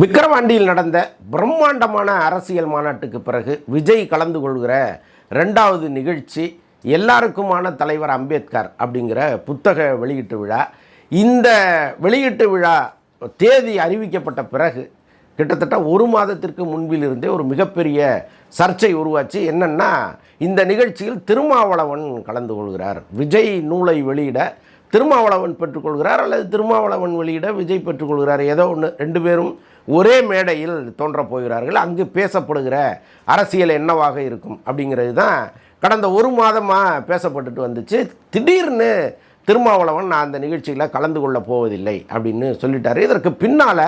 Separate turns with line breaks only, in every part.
விக்கிரவாண்டியில் நடந்த பிரம்மாண்டமான அரசியல் மாநாட்டுக்கு பிறகு விஜய் கலந்து கொள்கிற ரெண்டாவது நிகழ்ச்சி எல்லாருக்குமான தலைவர் அம்பேத்கர் அப்படிங்கிற புத்தக வெளியீட்டு விழா. இந்த வெளியீட்டு விழா தேதி அறிவிக்கப்பட்ட பிறகு கிட்டத்தட்ட ஒரு மாதத்திற்கு முன்பிலிருந்தே ஒரு மிகப்பெரிய சர்ச்சை உருவாச்சு. என்னென்னா இந்த நிகழ்ச்சியில் திருமாவளவன் கலந்து கொள்கிறார். விஜய் நூலை வெளியிட திருமாவளவன் பெற்றுக்கொள்கிறார் அல்லது திருமாவளவன் வெளியிட விஜய் பெற்றுக்கொள்கிறார். ஏதோ ஒன்று ரெண்டு பேரும் ஒரே மேடையில் தோன்றப் போகிறார்கள். அங்கு பேசப்படுகிற அரசியல் என்னவாக இருக்கும் அப்படிங்கிறது தான் கடந்த ஒரு மாதமாக பேசப்பட்டுட்டு வந்துச்சு. திடீர்னு திருமாவளவன் நான் அந்த நிகழ்ச்சியில் கலந்து கொள்ளப் போவதில்லை அப்படின்னு சொல்லிட்டார். இதற்கு பின்னால்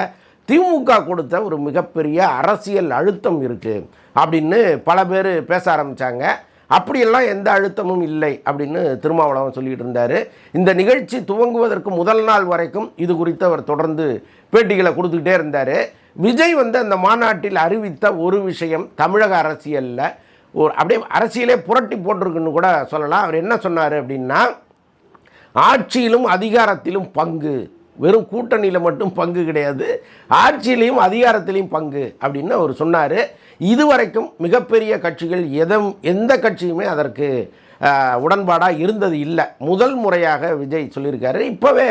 திமுக கொடுத்த ஒரு மிகப்பெரிய அரசியல் அழுத்தம் இருக்குது அப்படின்னு பல பேர் பேச ஆரம்பித்தாங்க அப்படியெல்லாம் எந்த அழுத்தமும் இல்லை அப்படின்னு திருமாவளவன் சொல்லிட்டு இருந்தார். இந்த நிகழ்ச்சி துவங்குவதற்கு முதல் நாள் வரைக்கும் இது குறித்து அவர் தொடர்ந்து பேட்டிகளை கொடுத்துக்கிட்டே இருந்தார். விஜய் வந்து அந்த மாநாட்டில் அறிவித்த ஒரு விஷயம் தமிழக அரசியலில் ஒரு அப்படியே அரசியலே புரட்டி போட்டிருக்குன்னு கூட சொல்லலாம். அவர் என்ன சொன்னார் அப்படின்னா ஆட்சியிலும் அதிகாரத்திலும் பங்கு. வெறும் கூட்டணியில் மட்டும் பங்கு கிடையாது. ஆட்சியிலையும் அதிகாரத்திலையும் பங்கு அப்படின்னு அவர் சொன்னார். இதுவரைக்கும் மிகப்பெரிய கட்சிகள் எதம் எந்த கட்சியுமே அதற்கு உடன்பாடாக இருந்தது இல்லை. முதல் முறையாக விஜய் சொல்லியிருக்காரு. இப்போவே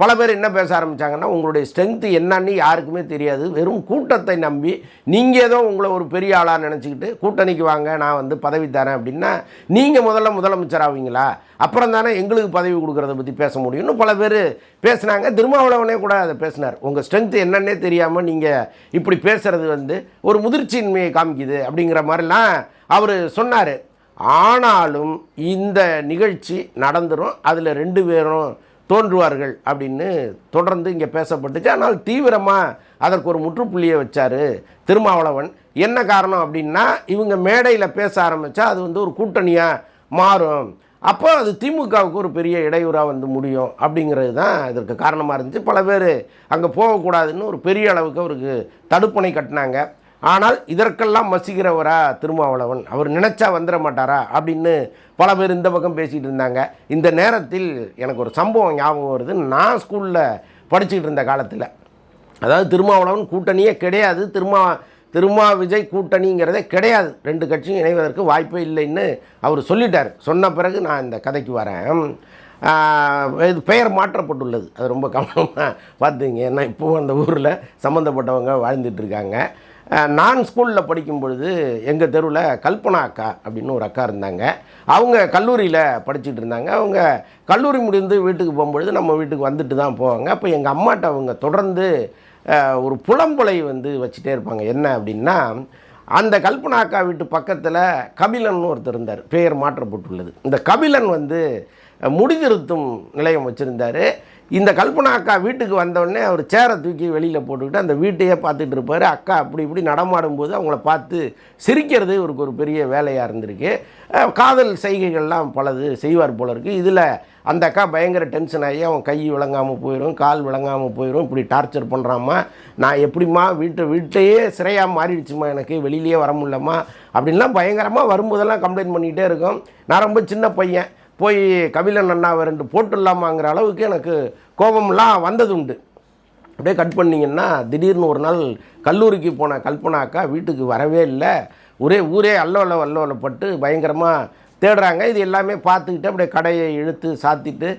பல பேர் என்ன பேச ஆரம்பித்தாங்கன்னா உங்களுடைய ஸ்ட்ரென்த்து என்னன்னு யாருக்குமே தெரியாது. வெறும் கூட்டத்தை நம்பி நீங்கள் ஏதோ உங்களை ஒரு பெரிய ஆளாக நினச்சிக்கிட்டு கூட்டணிக்கு வாங்க நான் வந்து பதவி தரேன் அப்படின்னா நீங்கள் முதல்ல முதலமைச்சர் ஆவீங்களா? அப்புறம் தானே எங்களுக்கு பதவி கொடுக்குறத பற்றி பேச முடியும்னு பல பேர் பேசுனாங்க. திருமாவளவனே கூட அதை பேசினார். உங்கள் ஸ்ட்ரென்த்து என்னன்னே தெரியாமல் நீங்கள் இப்படி பேசுகிறது வந்து ஒரு முதிர்ச்சியின்மையை காமிக்குது அப்படிங்கிற மாதிரிலாம் அவர் சொன்னார். ஆனாலும் இந்த நிகழ்ச்சி நடந்துடும் அதில் ரெண்டு பேரும் தோன்றுவார்கள் அப்படின்னு தொடர்ந்து இங்கே பேசப்பட்டுச்சு. ஆனால் தீவிரமாக அதற்கு ஒரு முற்றுப்புள்ளியை வச்சார் திருமாவளவன். என்ன காரணம் அப்படின்னா இவங்க மேடையில் பேச ஆரம்பித்தா அது வந்து ஒரு கூட்டணியாக மாறும். அப்போ அது திமுகவுக்கு ஒரு பெரிய இடையூறாக வந்து முடியும் அப்படிங்கிறது தான் இதற்கு காரணமாக இருந்துச்சு. பல பேர் அங்கே போகக்கூடாதுன்னு ஒரு பெரிய அளவுக்கு அவருக்கு தடுப்பணை கட்டினாங்க. ஆனால் இதற்கெல்லாம் மசிக்கிறவரா திருமாவளவன்? அவர் நினைச்சா வந்துட மாட்டாரா? அப்படின்னு பல பேர் இந்த பக்கம் பேசிகிட்டு இருந்தாங்க. இந்த நேரத்தில் எனக்கு ஒரு சம்பவம் ஞாபகம் வருது. நான் ஸ்கூலில் படிச்சுக்கிட்டு இருந்த காலத்தில். அதாவது திருமாவளவன் கூட்டணியே கிடையாது. திருமா திருமா விஜய் கூட்டணிங்கிறதே கிடையாது. ரெண்டு கட்சியும் இணைவதற்கு வாய்ப்பே இல்லைன்னு அவர் சொல்லிட்டார். சொன்ன பிறகு நான் இந்த கதைக்கு வரேன். இது பெயர் மாற்றப்பட்டுள்ளது. அது ரொம்ப கவனமாக பார்த்துங்க. ஏன்னா இப்போவும் அந்த ஊரில் சம்மந்தப்பட்டவங்க வாழ்ந்துட்டுருக்காங்க இருக்காங்க. நான் ஸ்கூலில் படிக்கும் பொழுது எங்கள் தெருவில் கல்பனா அக்கா அப்படின்னு ஒரு அக்கா இருந்தாங்க. அவங்க கல்லூரியில் படிச்சுட்டு இருந்தாங்க. அவங்க கல்லூரி முடிந்து வீட்டுக்கு போகும்பொழுது நம்ம வீட்டுக்கு வந்துட்டு தான் போவாங்க. அப்போ எங்கள் அம்மாட்ட அவங்க தொடர்ந்து ஒரு புலம்புலை வந்து வச்சுட்டே இருப்பாங்க. என்ன அப்படின்னா அந்த கல்பனா அக்கா வீட்டு பக்கத்தில் கபிலன் ஒருத்தர் இருந்தார். பெயர் மாற்றப்பட்டுள்ளது. இந்த கபிலன் வந்து முடிதிருத்தும் நிலையம் வச்சுருந்தார். இந்த கல்பனா அக்கா வீட்டுக்கு வந்தோடனே அவர் சேரை தூக்கி வெளியில் போட்டுக்கிட்டு அந்த வீட்டையே பார்த்துட்டு இருப்பார். அக்கா அப்படி இப்படி நடமாடும்போது அவங்கள பார்த்து சிரிக்கிறது இவருக்கு ஒரு பெரிய வேலையாக இருந்திருக்கு. காதல் செய்கைகள்லாம் பலது செய்வார் போல இருக்குது இதில் அந்த அக்கா பயங்கர டென்ஷன் ஆகி அவன் கை விளங்காமல் போயிடும் கால் விளங்காமல் போயிடும் இப்படி டார்ச்சர் பண்ணுறாம்மா நான் எப்படிம்மா வீட்டை வீட்டையே சிறையாக மாறிடுச்சுமா? எனக்கு வெளியிலேயே வர முடியலம்மா? அப்படின்லாம் பயங்கரமாக வரும்போதெல்லாம் கம்ப்ளைண்ட் பண்ணிக்கிட்டே இருக்கும். நான் ரொம்ப சின்ன பையன். போய் கபிலன் அண்ணாவை ரெண்டு போட்டுடலாமாங்கிற அளவுக்கு எனக்கு கோபம்லாம் வந்தது உண்டு அப்படியே கட் பண்ணிங்கன்னா திடீர்னு ஒரு நாள் கல்லூரிக்கு போன கல்பனாக்கா வீட்டுக்கு வரவே இல்லை. ஒரே ஊரே அல்லோல அல்லோலப்பட்டு பயங்கரமாக தேடுறாங்க. இது எல்லாமே பார்த்துக்கிட்டு அப்படியே கடையை இழுத்து சாத்திட்டு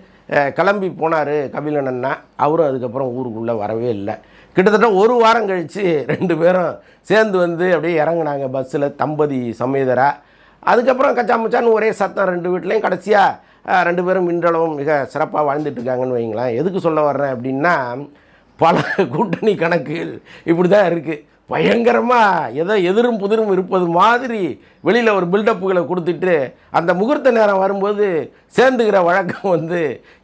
கிளம்பி போனார் கபிலன் அண்ணா. அவரும் அதுக்கப்புறம் ஊருக்குள்ளே வரவே இல்லை. கிட்டத்தட்ட ஒரு வாரம் கழித்து ரெண்டு பேரும் சேர்ந்து வந்து அப்படியே இறங்குனாங்க பஸ்ஸில் தம்பதி சமேதராக அதுக்கப்புறம் கச்சாமுச்சான்னு ஒரே சத்தம் ரெண்டு வீட்லேயும் கடைசியாக ரெண்டு பேரும் இன்றளவும் மிக சிறப்பாக வாழ்ந்துட்டு இருக்காங்கன்னு வைங்களேன். எதுக்கு சொல்ல வர்றேன் அப்படின்னா பல கூட்டணி கணக்குகள் இப்படி தான் இருக்குது பயங்கரமாக எதோ எதிரும் புதிரும் இருப்பது மாதிரி வெளியில் ஒரு பில்டப்புகளை கொடுத்துட்டு அந்த முகூர்த்த நேரம் வரும்போது சேர்ந்துக்கிற வழக்கம் வந்து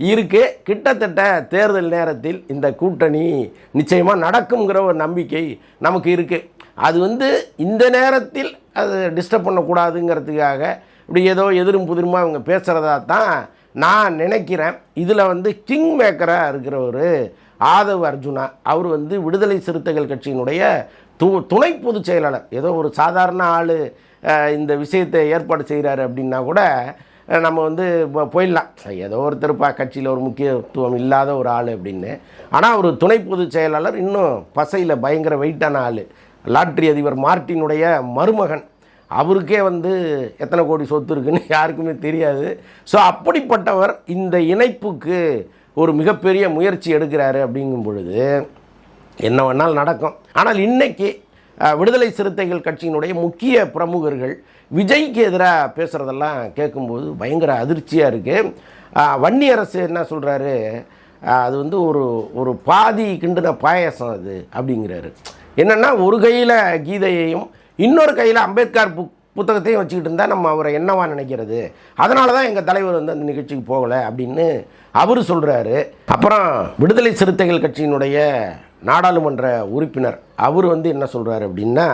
இருக்குது கிட்டத்தட்ட தேர்தல் நேரத்தில் இந்த கூட்டணி நிச்சயமாக நடக்குங்கிற ஒரு நம்பிக்கை நமக்கு இருக்குது அது வந்து இந்த நேரத்தில் அது டிஸ்டர்ப் பண்ணக்கூடாதுங்கிறதுக்காக இப்படி ஏதோ எதிரும் புதிருமா அவங்க பேசுகிறதா தான் நான் நினைக்கிறேன். இதில் வந்து கிங் மேக்கராக இருக்கிற ஒரு ஆதவ் அர்ஜுனா. அவர் வந்து விடுதலை சிறுத்தைகள் கட்சியினுடைய து துணை பொதுச் செயலாளர். ஏதோ ஒரு சாதாரண ஆள் இந்த விஷயத்தை ஏற்பாடு செய்கிறாரு அப்படின்னா கூட நம்ம வந்து போயிடலாம். ஏதோ ஒருத்தருப்பா கட்சியில் ஒரு முக்கியத்துவம் இல்லாத ஒரு ஆள் அப்படின்னு. ஆனால் ஒரு துணை பொதுச் செயலாளர் இன்னும் பசையில் பயங்கர வெயிட்டான ஆள். லாட்ரி அதிபர் மார்ட்டினுடைய மருமகன். அவருக்கே வந்து எத்தனை கோடி சொத்து இருக்குன்னு யாருக்குமே தெரியாது. ஸோ அப்படிப்பட்டவர் இந்த இணைப்புக்கு ஒரு மிகப்பெரிய முயற்சி எடுக்கிறாரு அப்படிங்கும் பொழுது என்ன வேணாலும் நடக்கும். ஆனால் இன்றைக்கி விடுதலை சிறுத்தைகள் கட்சியினுடைய முக்கிய பிரமுகர்கள் விஜய்க்கு எதிராக பேசுகிறதெல்லாம் கேட்கும்போது பயங்கர அதிர்ச்சியாக இருக்குது வன்னி அரசு என்ன சொல்கிறாரு அது வந்து ஒரு ஒரு பாதி கிண்டுன பாயாசம் அது அப்படிங்கிறாரு. என்னென்னா ஒரு கையில் கீதையையும் இன்னொரு கையில் அம்பேத்கர் புக் புத்தகத்தையும் வச்சுக்கிட்டு இருந்தால் நம்ம அவரை என்னவா நினைக்கிறது? அதனால தான் எங்கள் தலைவர் வந்து அந்த நிகழ்ச்சிக்கு போகலை அப்படின்னு அவர் சொல்கிறாரு அப்புறம் விடுதலை சிறுத்தைகள் கட்சியினுடைய நாடாளுமன்ற உறுப்பினர் அவர் வந்து என்ன சொல்கிறாரு அப்படின்னா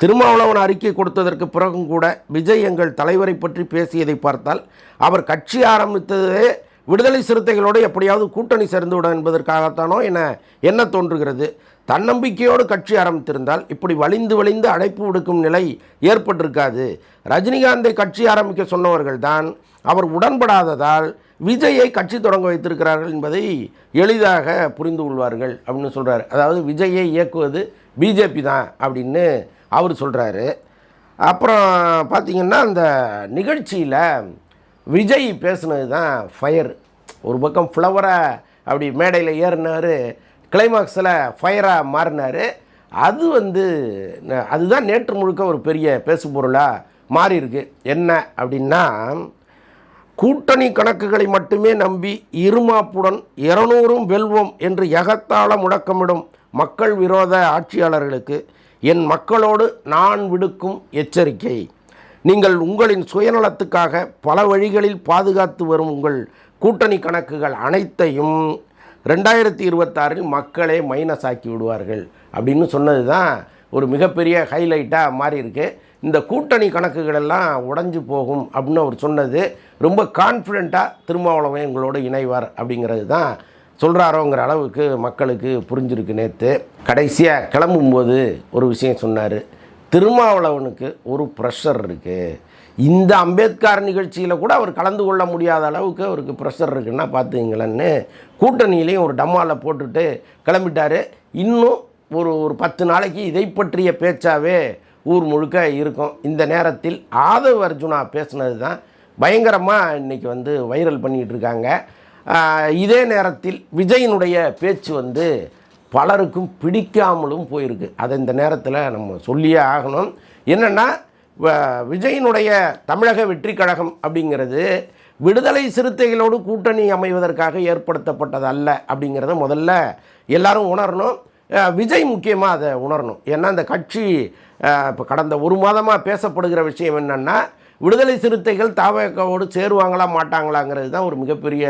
திருமாவளவன் அறிக்கை கொடுத்ததற்கு பிறகும் கூட விஜய் எங்கள் தலைவரை பற்றி பேசியதை பார்த்தால் அவர் கட்சி ஆரம்பித்ததே விடுதலை சிறுத்தைகளோடு எப்படியாவது கூட்டணி சேர்ந்து விட என்பதற்காகத்தானோ என என்ன தோன்றுகிறது. தன்னம்பிக்கையோடு கட்சி ஆரம்பித்திருந்தால் இப்படி வலிந்து வலிந்து அழைப்பு விடுக்கும் நிலை ஏற்பட்டிருக்காது. ரஜினிகாந்தை கட்சி ஆரம்பிக்க சொன்னவர்கள் தான் அவர் உடன்படாததால் விஜயை கட்சி தொடங்க வைத்திருக்கிறார்கள் என்பதை எளிதாக புரிந்து கொள்வார்கள் அப்படின்னு சொல்கிறார் அதாவது விஜயை இயக்குவது பிஜேபி தான் அப்படின்னு அவர் சொல்கிறாரு அப்புறம் பார்த்திங்கன்னா அந்த நிகழ்ச்சியில் விஜய் பேசுனது தான் ஃபயர் ஒரு பக்கம் ஃப்ளவராக அப்படி மேடையில் ஏறினார். கிளைமாக்ஸில் ஃபயராக மாறினார். அது வந்து அதுதான் நேற்று முழுக்க ஒரு பெரிய பேசுபொருளாக மாறி இருக்கு என்ன அப்படின்னா கூட்டணி கணக்குகளை மட்டுமே நம்பி இருமாப்புடன் இருநூறும் வெல்வோம் என்று எகத்தாள முழக்கமிடும் மக்கள் விரோத ஆட்சியாளர்களுக்கு என் மக்களோடு நான் விடுக்கும் எச்சரிக்கை. நீங்கள் உங்களின் சுயநலத்துக்காக பல வழிகளில் பாதுகாத்து வரும் உங்கள் கூட்டணி கணக்குகள் அனைத்தையும் ரெண்டாயிரத்தி இருபத்தாறில் மக்களே மைனஸ் ஆக்கி விடுவார்கள் அப்படின்னு சொன்னது தான் ஒரு மிகப்பெரிய ஹைலைட்டாக மாறி இருக்கு இந்த கூட்டணி கணக்குகள் எல்லாம் போகும் அப்படின்னு அவர் சொன்னது ரொம்ப கான்ஃபிடெண்ட்டாக திருமாவளவன் எங்களோடு இணைவார் அப்படிங்கிறது தான் சொல்கிறாரோங்கிற அளவுக்கு மக்களுக்கு புரிஞ்சிருக்கு நேற்று கடைசியாக கிளம்பும்போது ஒரு விஷயம் சொன்னார். திருமாவளவனுக்கு ஒரு ப்ரெஷர் இருக்குது இந்த அம்பேத்கர் நிகழ்ச்சியில் கூட அவர் கலந்து கொள்ள முடியாத அளவுக்கு அவருக்கு ப்ரெஷர் இருக்குன்னா பார்த்துங்களேன்னு கூட்டணியிலையும் ஒரு டம்மாவில் போட்டுட்டு கிளம்பிட்டார். இன்னும் ஒரு ஒரு பத்து நாளைக்கு இதை பற்றிய பேச்சாவே ஊர் முழுக்க இருக்கும். இந்த நேரத்தில் ஆதவ் அர்ஜுனா பேசுனது தான் பயங்கரமாக இன்றைக்கி வந்து வைரல் பண்ணிகிட்டு இருக்காங்க. இதே நேரத்தில் விஜயினுடைய பேச்சு வந்து பலருக்கும் பிடிக்காமலும் போயிருக்கு. அதை இந்த நேரத்தில் நம்ம சொல்லியே ஆகணும். என்னென்னா விஜயினுடைய தமிழக வெற்றி கழகம் அப்படிங்கிறது விடுதலை சிறுத்தைகளோடு கூட்டணி அமைவதற்காக ஏற்படுத்தப்பட்டது அல்ல அப்படிங்கிறத முதல்ல எல்லாரும் உணரணும். விஜய் முக்கியமாக அதை உணரணும். ஏன்னா அந்த கட்சி இப்போ கடந்த ஒரு மாதமாக பேசப்படுகிற விஷயம் என்னென்னா விடுதலை சிறுத்தைகள் தாவகவோடு சேருவாங்களா மாட்டாங்களாங்கிறது தான் ஒரு மிகப்பெரிய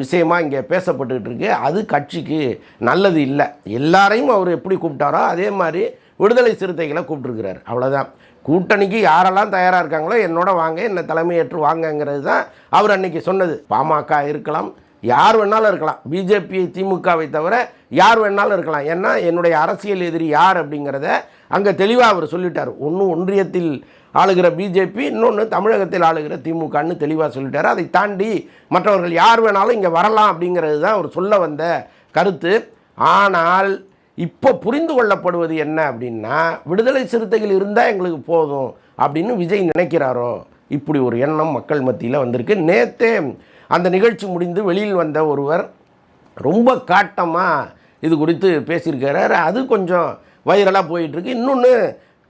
விஷயமாக விஷயமா இங்கே பேசப்பட்டுக்கிட்டு இருக்கு. அது கட்சிக்கு நல்லது இல்லை. எல்லாரையும் அவர் எப்படி கூப்பிட்டாரோ அதே மாதிரி விடுதலை சிறுத்தைகளை கூப்பிட்டுருக்கிறார். அவ்வளோதான் கூட்டணிக்கு யாரெல்லாம் தயாராக இருக்காங்களோ என்னோட வாங்க என்னை தலைமையேற்று வாங்கங்கிறது தான் அவர் அன்னைக்கு சொன்னது. பாமக இருக்கலாம் யார் வேணாலும் இருக்கலாம். பிஜேபி திமுகவை தவிர யார் வேணாலும் இருக்கலாம். ஏன்னா என்னுடைய அரசியல் எதிரி யார் அப்படிங்கிறத அங்கே தெளிவாக அவர் சொல்லிட்டார். ஒன்று ஒன்றியத்தில் ஆளுகிற பிஜேபி இன்னொன்று தமிழகத்தில் ஆளுகிற திமுகன்னு தெளிவாக சொல்லிட்டார். அதை தாண்டி மற்றவர்கள் யார் வேணாலும் இங்கே வரலாம் அப்படிங்கிறது தான் அவர் சொல்ல வந்த கருத்து. ஆனால் இப்போ புரிந்து கொள்ளப்படுவது என்ன அப்படின்னா விடுதலை சிறுத்தைகள் இருந்தால் எங்களுக்கு போதும் அப்படின்னு விஜய் நினைக்கிறாரோ? இப்படி ஒரு எண்ணம் மக்கள் மத்தியில் வந்திருக்கு. நேத்தே அந்த நிகழ்ச்சி முடிந்து வெளியில் வந்த ஒருவர் ரொம்ப காட்டமாக இது குறித்து பேசியிருக்கிறாரு. அது கொஞ்சம் வைரலாக போயிட்டுருக்கு. இன்னொன்று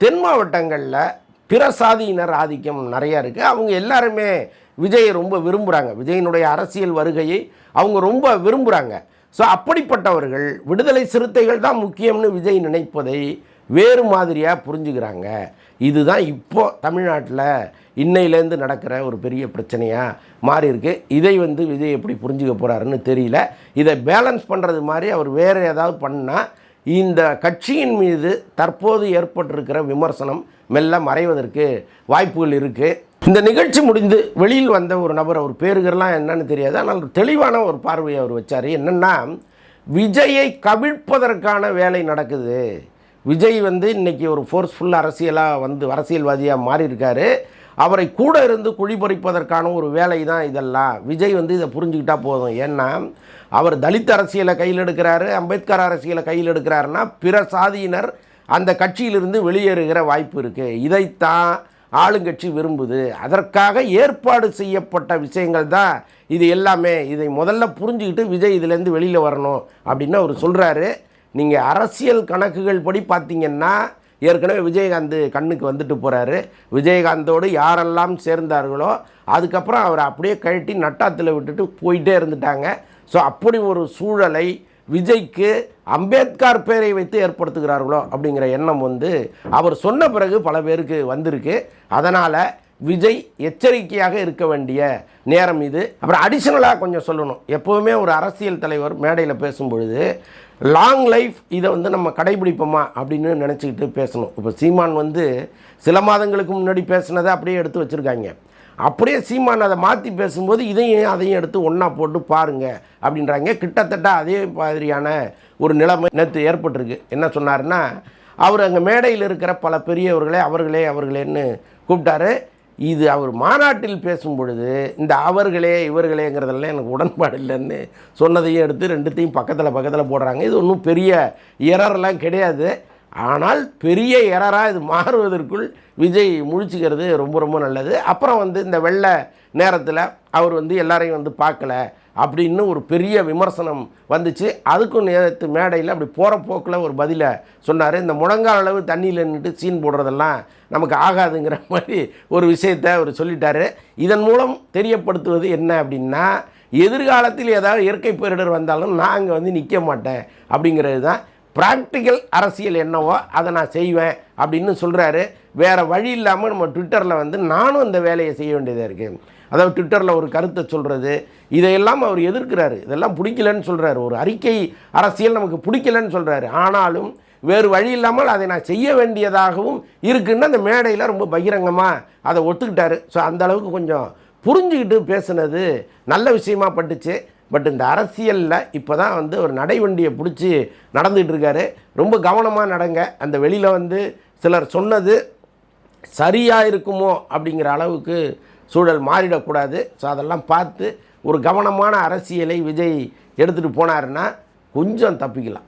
தென் மாவட்டங்களில் பிற சாதியினர் ஆதிக்கம் நிறையா இருக்குது அவங்க எல்லாருமே விஜயை ரொம்ப விரும்புகிறாங்க விஜயினுடைய அரசியல் வருகையை அவங்க ரொம்ப விரும்புகிறாங்க ஸோ அப்படிப்பட்டவர்கள் விடுதலை சிறுத்தைகள் தான் முக்கியம்னு விஜய் நினைப்பதை வேறு மாதிரியாக புரிஞ்சுக்கிறாங்க. இதுதான் இப்போ தமிழ்நாட்டில் இன்னையிலேருந்து நடக்கிற ஒரு பெரிய பிரச்சனையாக மாறி இருக்கு இதை வந்து விஜய் எப்படி புரிஞ்சுக்க போகிறாருன்னு தெரியல. இதை பேலன்ஸ் பண்ணுறது மாதிரி அவர் வேறு ஏதாவது பண்ணால் இந்த கட்சியின் மீது தற்போது ஏற்பட்டிருக்கிற விமர்சனம் மெல்ல மறைவதற்கு வாய்ப்புகள் இருக்குது இந்த நிகழ்ச்சி முடிந்து வெளியில் வந்த ஒரு நபர் அவர் பேருகள்லாம் என்னன்னு தெரியாது. ஆனால் தெளிவான ஒரு பார்வையை அவர் வச்சார். என்னென்னா விஜயை கவிழ்ப்பதற்கான வேலை நடக்குது. விஜய் வந்து இன்றைக்கி ஒரு ஃபோர்ஸ்ஃபுல் அரசியலாக வந்து அரசியல்வாதியாக மாறியிருக்காரு. அவரை கூட இருந்து குழிபறிப்பதற்கான ஒரு வேலை தான் இதெல்லாம். விஜய் வந்து இதை புரிஞ்சுக்கிட்டா போதும். ஏன்னா அவர் தலித் அரசியலை கையில் எடுக்கிறாரு அம்பேத்கர் அரசியலை கையில் எடுக்கிறாருன்னா பிற சாதியினர் அந்த கட்சியிலிருந்து வெளியேறுகிற வாய்ப்பு இருக்குது இதைத்தான் ஆளுங்கட்சி விரும்புது. அதற்காக ஏற்பாடு செய்யப்பட்ட விஷயங்கள் தான் இது எல்லாமே. இதை முதல்ல புரிஞ்சுக்கிட்டு விஜய் இதுலேருந்து வெளியில் வரணும் அப்படின்னு அவர் சொல்கிறாரு நீங்கள் அரசியல் கணக்குகள் படி பார்த்தீங்கன்னா ஏற்கனவே விஜயகாந்த் கண்ணுக்கு வந்துட்டு போகிறாரு விஜயகாந்தோடு யாரெல்லாம் சேர்ந்தார்களோ அதுக்கப்புறம் அவரை அப்படியே கழட்டி நட்டாத்தில் விட்டுட்டு போயிட்டே இருந்துட்டாங்க. ஸோ அப்படி ஒரு சூழலை விஜய்க்கு அம்பேத்கர் பெயரை வைத்து ஏற்படுத்துகிறார்களோ அப்படிங்கிற எண்ணம் வந்து அவர் சொன்ன பிறகு பல பேருக்கு வந்திருக்கு. அதனால் விஜய் எச்சரிக்கையாக இருக்க வேண்டிய நேரம் இது. அப்புறம் அடிஷ்னலாக கொஞ்சம் சொல்லணும். எப்போவுமே ஒரு அரசியல் தலைவர் மேடையில் பேசும்பொழுது லாங் லைஃப் இதை வந்து நம்ம கடைபிடிப்போமா? அப்படின்னு நினச்சிக்கிட்டு பேசணும். இப்போ சீமான் வந்து சில மாதங்களுக்கு முன்னாடி பேசினதை அப்படியே எடுத்து வச்சுருக்காங்க. அப்படியே சீமான் அதை மாற்றி பேசும்போது இதையும் அதையும் எடுத்து ஒன்றா போட்டு பாருங்க அப்படின்றாங்க. கிட்டத்தட்ட அதே மாதிரியான ஒரு நிலைமை நேற்று ஏற்பட்டிருக்கு. என்ன சொன்னாருன்னா அவர் அங்கே மேடையில் இருக்கிற பல பெரியவர்களே அவர்களே அவர்களேன்னு கூப்பிட்டாரு. இது அவர் மாநாட்டில் பேசும் பொழுது இந்த அவர்களே இவர்களேங்கிறதெல்லாம் எனக்கு உடன்பாடு இல்லைன்னு சொன்னதையும் எடுத்து ரெண்டுத்தையும் பக்கத்தில் பக்கத்தில் போடுறாங்க. இது ஒன்றும் பெரிய இரரெல்லாம் கிடையாது. ஆனால் பெரிய எரராக இது மாறுவதற்குள் விஜய் முழிச்சுக்கிறது ரொம்ப ரொம்ப நல்லது. அப்புறம் வந்து இந்த வெள்ள நேரத்தில் அவர் வந்து எல்லாரையும் வந்து பார்க்கல அப்படின்னு ஒரு பெரிய விமர்சனம் வந்துச்சு. அதுக்கும் நேரத்து மேடையில் அப்படி போகிற போக்கில் ஒரு பதிலை சொன்னார். இந்த முழங்கால் அளவு தண்ணியில் நின்றுட்டு சீன் போடுறதெல்லாம் நமக்கு ஆகாதுங்கிற மாதிரி ஒரு விஷயத்தை அவர் சொல்லிட்டாரு. இதன் மூலம் தெரியப்படுத்துவது என்ன அப்படின்னா எதிர்காலத்தில் ஏதாவது இயற்கை பேரிடர் வந்தாலும் நான் அங்கே வந்து நிற்க மாட்டேன் அப்படிங்கிறது தான் ப்ராக்டிக்கல் அரசியல் என்னவோ அதை நான் செய்வேன் அப்படின்னு சொல்கிறாரு வேறு வழி இல்லாமல் நம்ம ட்விட்டரில் வந்து நானும் இந்த வேலையை செய்ய வேண்டியதாக இருக்குது அதாவது ட்விட்டரில் ஒரு கருத்தை சொல்கிறது இதையெல்லாம் அவர் எதிர்க்கிறாரு. இதெல்லாம் பிடிக்கலன்னு சொல்கிறாரு ஒரு அறிக்கை அரசியல் நமக்கு பிடிக்கலன்னு சொல்கிறாரு ஆனாலும் வேறு வழி இல்லாமல் அதை நான் செய்ய வேண்டியதாகவும் இருக்குன்னு அந்த மேடையில் ரொம்ப பகிரங்கமாக அதை ஒத்துக்கிட்டாரு. ஸோ அந்த அளவுக்கு கொஞ்சம் புரிஞ்சுக்கிட்டு பேசுனது நல்ல விஷயமா பட்டுச்சு. பட் இந்த அரசியலில் இப்போ தான் வந்து ஒரு நடைவண்டியை பிடிச்சி நடந்துகிட்டு இருக்காரு. ரொம்ப கவனமாக நடங்க. அந்த வெளியில் வந்து சிலர் சொன்னது சரியாக இருக்குமோ அப்படிங்கிற அளவுக்கு சூழல் மாறிடக்கூடாது. ஸோ அதெல்லாம் பார்த்து ஒரு கவனமான அரசியலை விஜய் எடுத்துகிட்டு போனாருன்னா கொஞ்சம் தப்பிக்கலாம்.